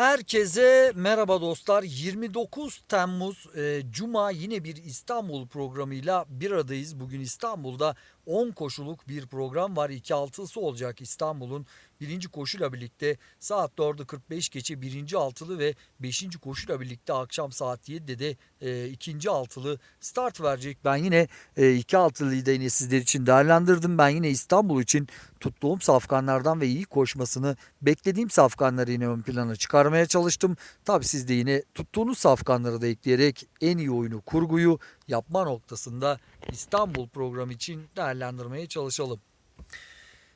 Herkese merhaba dostlar. 29 Temmuz e, Cuma yine bir İstanbul programıyla bir aradayız. Bugün İstanbul'da 10 koşuluk bir program var. 2 altısı olacak İstanbul'un birinci koşuyla birlikte saat 4'ü 45 geçe birinci altılı ve 5. koşuyla birlikte akşam saat 7'de de e, ikinci altılı start verecek. Ben yine e, iki altılıyı da yine sizler için değerlendirdim. Ben yine İstanbul için tuttuğum safkanlardan ve iyi koşmasını beklediğim safkanları yine ön plana çıkarmaya çalıştım. Tabi siz de yine tuttuğunuz safkanları da ekleyerek en iyi oyunu kurguyu yapma noktasında İstanbul programı için değerlendirmeye çalışalım.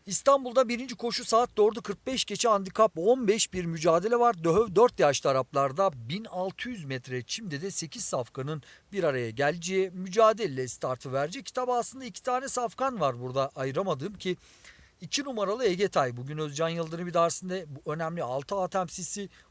İstanbul'da birinci koşu saat 4'ü 45 geçe handikap 15 bir mücadele var. Döhöv 4 yaşlı Araplarda 1600 metre çimde de 8 safkanın bir araya geleceği mücadele startı verecek. Tabi aslında iki tane safkan var burada ayıramadığım ki 2 numaralı Egetay. Bugün Özcan Yıldırım idaresinde bu önemli 6 A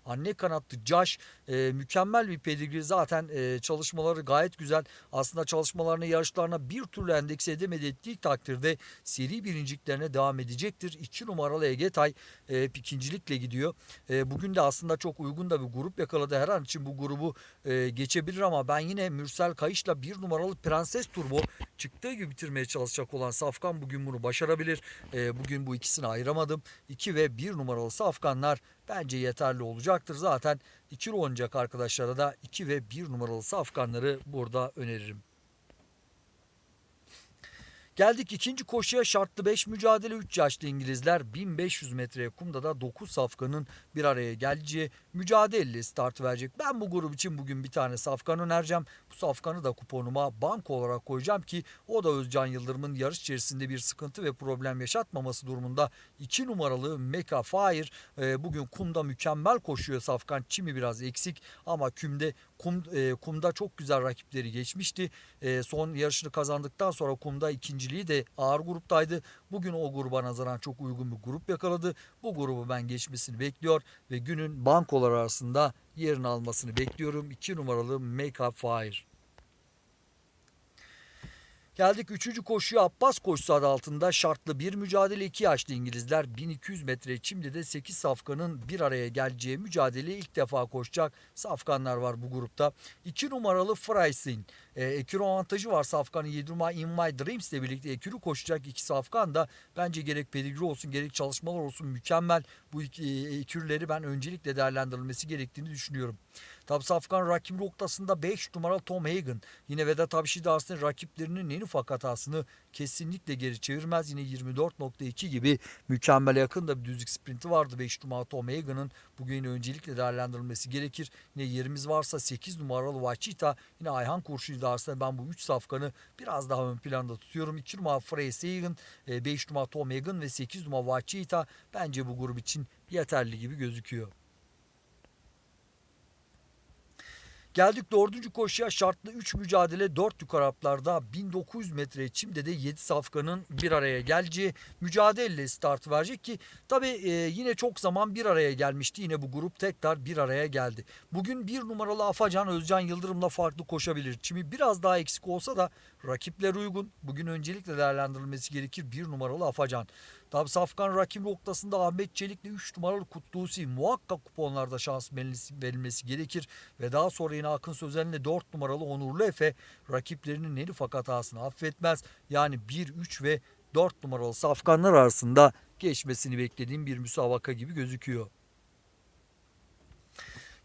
anne kanatlı Caş e, mükemmel bir pedigri zaten e, çalışmaları gayet güzel. Aslında çalışmalarını yarışlarına bir türlü endekse edemedi ettiği takdirde seri birinciliklerine devam edecektir. 2 numaralı Egetay e, ikincilikle gidiyor. E, bugün de aslında çok uygun da bir grup yakaladı. Her an için bu grubu e, geçebilir ama ben yine Mürsel Kayış'la bir numaralı Prenses Turbo çıktığı gibi bitirmeye çalışacak olan Safkan bugün bunu başarabilir. E, bugün bu ikisini ayıramadım. 2 ve 1 numaralı Safkanlar bence yeterli olacaktır. Zaten ikili oynayacak arkadaşlara da 2 ve 1 numaralı Safkanları burada öneririm. Geldik ikinci koşuya şartlı 5 mücadele 3 yaşlı İngilizler 1500 metreye kumda da 9 safkanın bir araya geleceği mücadele start verecek. Ben bu grup için bugün bir tane safkan önereceğim. Bu safkanı da kuponuma banko olarak koyacağım ki o da Özcan Yıldırım'ın yarış içerisinde bir sıkıntı ve problem yaşatmaması durumunda 2 numaralı Meka Fire e, bugün kumda mükemmel koşuyor safkan. Çimi biraz eksik ama kümde kum, e, kumda çok güzel rakipleri geçmişti. E, son yarışını kazandıktan sonra kumda ikinciliği de ağır gruptaydı. Bugün o gruba nazaran çok uygun bir grup yakaladı. Bu grubu ben geçmesini bekliyor ve günün bankolar arasında yerini almasını bekliyorum. 2 numaralı Make Up Fire. Geldik 3. koşuya Abbas koşusu adı altında şartlı bir mücadele 2 yaşlı İngilizler 1200 metre çimde de 8 safkanın bir araya geleceği mücadeleyi ilk defa koşacak safkanlar var bu grupta. 2 numaralı Freysin. E, ekürü avantajı var safkanın 7 numara In My Dreams ile birlikte ekürü koşacak iki safkan da bence gerek pedigri olsun gerek çalışmalar olsun mükemmel. Bu iki e, ekürleri ben öncelikle değerlendirilmesi gerektiğini düşünüyorum. Tabi Safkan rakip noktasında 5 numaralı Tom Hagen. Yine Vedat Abşi aslında rakiplerinin en ufak hatasını kesinlikle geri çevirmez. Yine 24.2 gibi mükemmel yakın da bir düzlük sprinti vardı 5 numaralı Tom Hagen'ın. Bugün öncelikle değerlendirilmesi gerekir. Yine yerimiz varsa 8 numaralı Vachita. Yine Ayhan Kurşun idaresinde ben bu 3 safkanı biraz daha ön planda tutuyorum. 2 numaralı Frey Hagen, 5 numaralı Tom Hagen ve 8 numaralı Vachita bence bu grup için yeterli gibi gözüküyor. Geldik dördüncü koşuya şartlı 3 mücadele 4 yukarı Araplarda 1900 metre çimde de 7 safkanın bir araya geleceği mücadele start verecek ki tabi e, yine çok zaman bir araya gelmişti. Yine bu grup tekrar bir araya geldi. Bugün bir numaralı Afacan Özcan Yıldırım'la farklı koşabilir. Çimi biraz daha eksik olsa da rakipler uygun. Bugün öncelikle değerlendirilmesi gerekir bir numaralı Afacan. Tabi Safkan rakip noktasında Ahmet Çelik'le 3 numaralı Kutlusi muhakkak kuponlarda şans verilmesi, gerekir. Ve daha sonra yine Akın Sözen'le 4 numaralı Onurlu Efe rakiplerinin en ufak hatasını affetmez. Yani 1, 3 ve 4 numaralı Safkanlar arasında geçmesini beklediğim bir müsabaka gibi gözüküyor.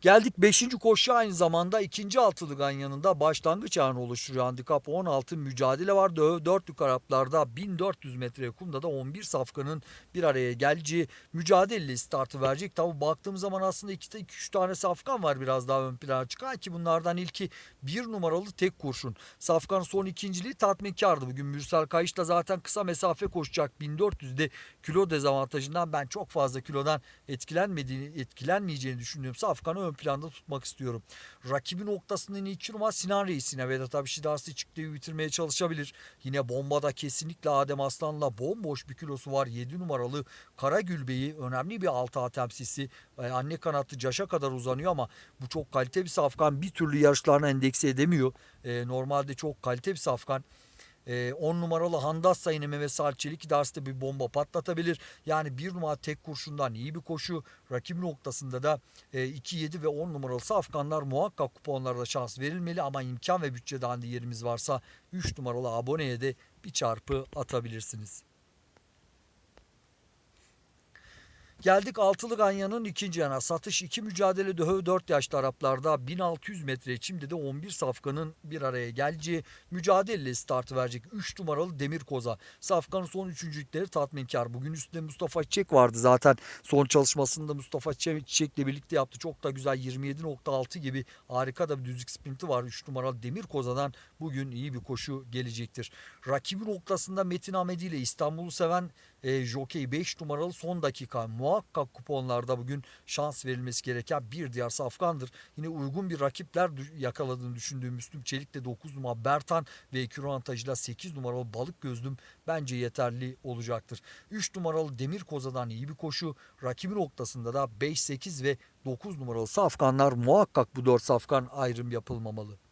Geldik 5. koşu aynı zamanda ikinci altılı ganyanında başlangıç anı oluşturuyor. Handikap 16 mücadele var. 4 yukarı Araplarda 1400 metre kumda da 11 safkanın bir araya geleceği mücadele startı verecek. Tabi baktığım zaman aslında 2-3 tane safkan var biraz daha ön plana çıkan ki bunlardan ilki bir numaralı tek kurşun. Safkan son ikinciliği tatminkardı. Bugün Mürsel Kayış da zaten kısa mesafe koşacak 1400'de kilo dezavantajından ben çok fazla kilodan etkilenmediğini etkilenmeyeceğini düşünüyorum. Safkan'ı ön planda tutmak istiyorum. Rakibi noktasının ilk numara Sinan Reis'ine Vedat Abişi dersi çıktığı bitirmeye çalışabilir. Yine bombada kesinlikle Adem Aslan'la bomboş bir kilosu var. 7 numaralı Karagül Bey'i önemli bir altı temsilcisi. Anne kanatlı Caş'a kadar uzanıyor ama bu çok kalite bir safkan. Bir türlü yarışlarına endekse edemiyor. Normalde çok kalite bir safkan. 10 numaralı Handassa yine Mehmet Salih Çelik idaresinde bir bomba patlatabilir. Yani bir numara tek kurşundan iyi bir koşu. Rakip noktasında da e, 2, 7 ve 10 numaralı safkanlar muhakkak kuponlarda şans verilmeli ama imkan ve bütçede handi yerimiz varsa 3 numaralı aboneye de bir çarpı atabilirsiniz. Geldik Altılı Ganyan'ın ikinci yana. Satış 2 mücadele döhö 4 yaşlı Araplarda 1600 metre çimde de 11 safkanın bir araya geleceği mücadele startı verecek. 3 numaralı Demir Koza. Safkanın son üçüncülükleri tatminkar. Bugün üstünde Mustafa Çiçek vardı zaten. Son çalışmasında Mustafa Çiçek'le birlikte yaptı. Çok da güzel 27.6 gibi harika da bir düzlük sprinti var. 3 numaralı Demir Koza'dan bugün iyi bir koşu gelecektir. Rakibi noktasında Metin Ahmedi ile İstanbul'u seven e, Jockey 5 numaralı son dakika muhakkak kuponlarda bugün şans verilmesi gereken bir diğer safkandır. Yine uygun bir rakipler yakaladığını düşündüğüm Müslüm Çelik de 9 numara Bertan ve ekür avantajıyla 8 numaralı balık gözlüm bence yeterli olacaktır. 3 numaralı Demir Koza'dan iyi bir koşu. Rakibi noktasında da 5, 8 ve 9 numaralı safkanlar muhakkak bu 4 safkan ayrım yapılmamalı.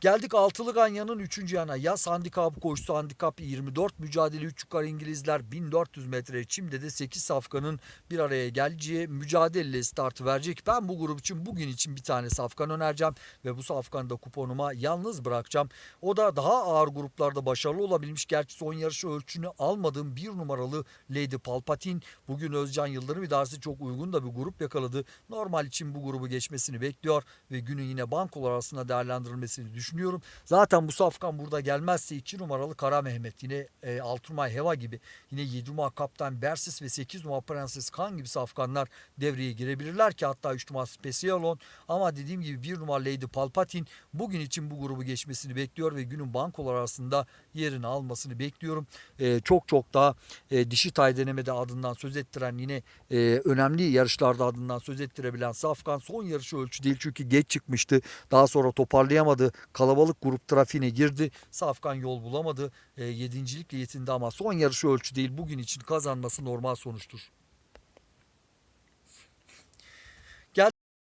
Geldik altılı ganyanın 3. yana. Yaz handikapı koşusu handikap 24 mücadele 3 yukarı İngilizler 1400 metre çimde de 8 safkanın bir araya geleceği mücadele startı verecek. Ben bu grup için bugün için bir tane safkan önereceğim ve bu safkanı da kuponuma yalnız bırakacağım. O da daha ağır gruplarda başarılı olabilmiş. Gerçi son yarışı ölçünü almadığım bir numaralı Lady Palpatine. Bugün Özcan Yıldırım idaresi çok uygun da bir grup yakaladı. Normal için bu grubu geçmesini bekliyor ve günün yine bankolar arasında değerlendirilmesini düşünüyor düşünüyorum. Zaten bu safkan burada gelmezse 2 numaralı Kara Mehmet yine e, 6 numara Heva gibi yine 7 numara Kaptan Bersis ve 8 numara Prenses Kan gibi safkanlar devreye girebilirler ki hatta 3 numara Specialon ama dediğim gibi 1 numara Lady Palpatine bugün için bu grubu geçmesini bekliyor ve günün bankolar arasında yerini almasını bekliyorum. E, çok çok daha e, dişi tay denemede adından söz ettiren yine e, önemli yarışlarda adından söz ettirebilen Safkan son yarışı ölçü değil çünkü geç çıkmıştı. Daha sonra toparlayamadı kalabalık grup trafiğine girdi. Safkan yol bulamadı. E, yedincilikle yetindi ama son yarışı ölçü değil. Bugün için kazanması normal sonuçtur.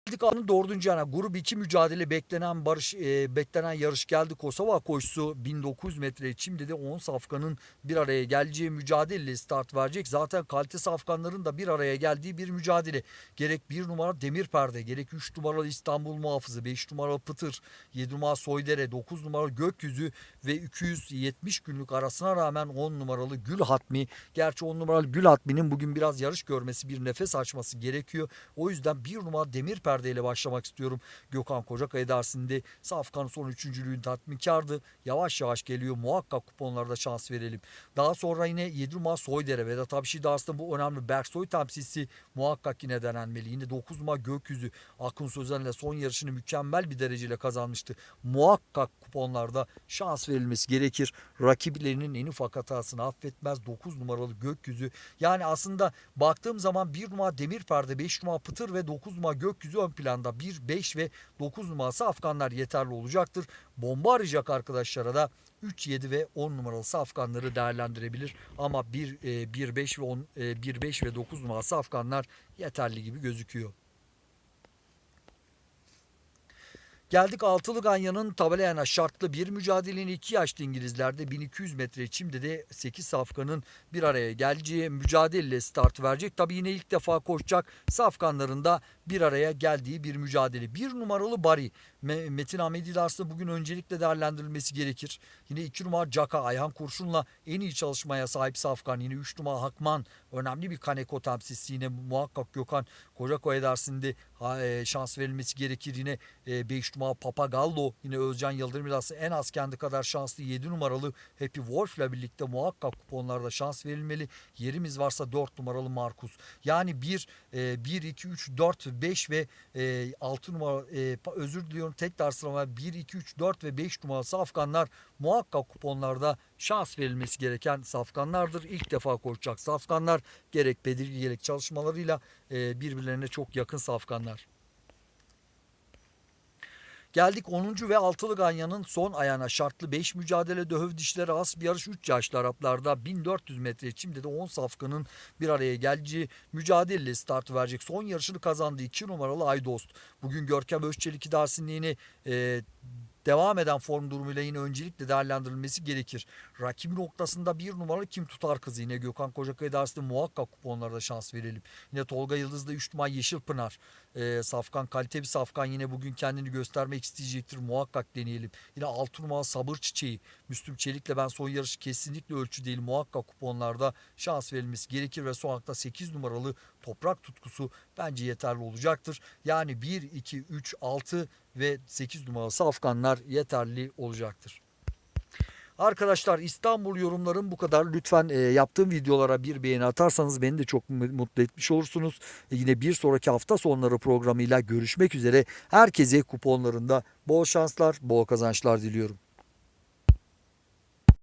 Geldik anın dördüncü yana. Grup 2 mücadele beklenen barış e, beklenen yarış geldi. Kosova koşusu 1900 metre şimdi de 10 safkanın bir araya geleceği mücadele start verecek. Zaten kalite safkanların da bir araya geldiği bir mücadele. Gerek 1 numara Demir Perde, gerek 3 numaralı İstanbul Muhafızı, 5 numaralı Pıtır, 7 numara Soydere, 9 numaralı Gökyüzü ve 270 günlük arasına rağmen 10 numaralı Gül Hatmi. Gerçi 10 numaralı Gül Hatmi'nin bugün biraz yarış görmesi, bir nefes açması gerekiyor. O yüzden 1 numara Demir Perde perdeyle başlamak istiyorum. Gökhan Kocakaya dersinde Safkan son üçüncülüğün tatminkardı. Yavaş yavaş geliyor. Muhakkak kuponlarda şans verelim. Daha sonra yine 7 numara Soydere Vedat Abşi dersinde bu önemli Berksoy temsilcisi muhakkak yine denenmeli. Yine 9 numara Gökyüzü Akın Sözen'le son yarışını mükemmel bir dereceyle kazanmıştı. Muhakkak kuponlarda şans verilmesi gerekir. Rakiplerinin en ufak hatasını affetmez. 9 numaralı Gökyüzü. Yani aslında baktığım zaman 1 numara Demir Perde, 5 numara Pıtır ve 9 numara Gökyüzü ön planda 1, 5 ve 9 numarası Afganlar yeterli olacaktır. Bomba arayacak arkadaşlara da 3, 7 ve 10 numaralı Afganları değerlendirebilir. Ama 1, 1, 5 ve 10, 1, 5 ve 9 numaralı Afganlar yeterli gibi gözüküyor. Geldik Altılı Ganyan'ın tabelayana şartlı bir mücadelenin iki yaşlı İngilizlerde 1200 metre çimde de 8 safkanın bir araya geleceği mücadele start verecek. Tabi yine ilk defa koşacak safkanların da bir araya geldiği bir mücadele. Bir numaralı Bari Metin Ahmedi aslında bugün öncelikle değerlendirilmesi gerekir. Yine iki numara Caka Ayhan Kurşun'la en iyi çalışmaya sahip Safkan. Yine üç numara Hakman önemli bir Kaneko temsilcisi. Yine muhakkak Gökhan Kocakoy dersinde e, şans verilmesi gerekir. Yine 5 e, numara Papagallo yine Özcan Yıldırım biraz en az kendi kadar şanslı 7 numaralı Happy Wolf ile birlikte muhakkak kuponlarda şans verilmeli. Yerimiz varsa 4 numaralı Markus. Yani 1, 1, 2, 3, 4, 5 ve 6 numara özür diliyorum ediyorum. Tekrar sıralama 1, 2, 3, 4 ve 5 numaralı safkanlar muhakkak kuponlarda şans verilmesi gereken safkanlardır. İlk defa koşacak safkanlar gerek belirgi gerek çalışmalarıyla birbirlerine çok yakın safkanlar. Geldik 10. ve 6'lı Ganyan'ın son ayağına şartlı 5 mücadele döhöv dişleri az bir yarış 3 yaşlı Araplarda 1400 metre şimdi de 10 safkanın bir araya geleceği mücadele start verecek. Son yarışını kazandı 2 numaralı Aydost. Bugün Görkem Özçelik idaresinin yeni e, devam eden form durumuyla yine öncelikle değerlendirilmesi gerekir. Rakibi noktasında bir numaralı kim tutar kızı yine Gökhan Kocakaya dersinde muhakkak kuponlarda şans verelim. Yine Tolga Yıldız'da 3 numara Yeşilpınar. Ee, Safkan kalite bir Safkan yine bugün kendini göstermek isteyecektir. Muhakkak deneyelim. Yine 6 numara Sabır Çiçeği. Müslüm Çelik'le ben son yarışı kesinlikle ölçü değil. Muhakkak kuponlarda şans verilmesi gerekir ve son hakta 8 numaralı Toprak Tutkusu bence yeterli olacaktır. Yani 1, 2, 3, 6 ve 8 numaralı Safkanlar yeterli olacaktır. Arkadaşlar İstanbul yorumlarım bu kadar. Lütfen e, yaptığım videolara bir beğeni atarsanız beni de çok mu- mutlu etmiş olursunuz. E, yine bir sonraki hafta sonları programıyla görüşmek üzere. Herkese kuponlarında bol şanslar, bol kazançlar diliyorum.